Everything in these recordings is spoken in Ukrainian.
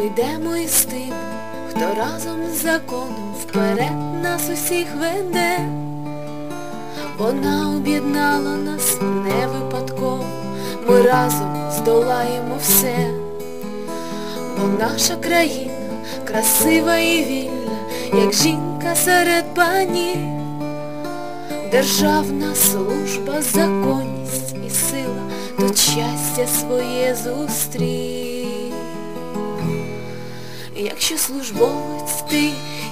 Ми йдемо із тим, хто разом з законом вперед нас усіх веде. Вона об'єднала нас не випадково, ми разом здолаємо все, бо наша країна красива і вільна, як жінка серед панів, державна служба, законність і сила, тут щастя своє зустрів. Якщо службовець ти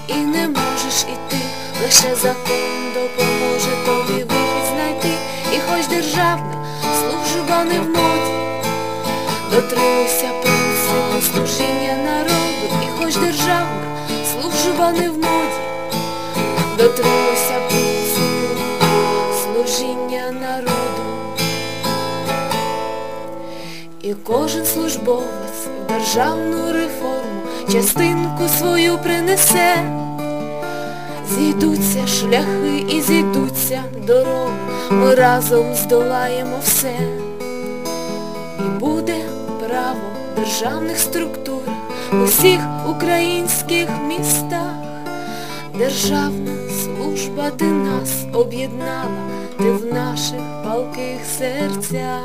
і не можеш іти, лише закон допоможе тобі вихід знайти. І хоч державна служба не в моді, дотримуйся принципу служіння народу, і хоч державна служба не в моді, дотримуйся принципу служіння народу. І кожен службовець в державну реформу частинку свою принесе, зійдуться шляхи і зійдуться дороги, ми разом здолаємо все. І буде право державних структурах у всіх українських містах. Державна служба ти нас об'єднала, ти в наших палких серцях.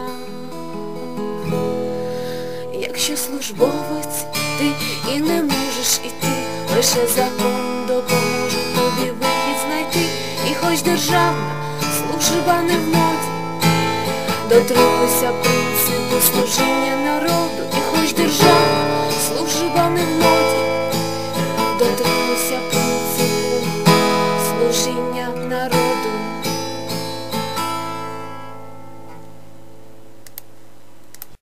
Якщо службовець ти і не можеш іти, лише закон допоможе тобі вихід знайти. І хоч державна служба не в моді, дотримуйся принципу служіння народу, і хоч державна служба не в моді, дотримуйся принципу служіння народу.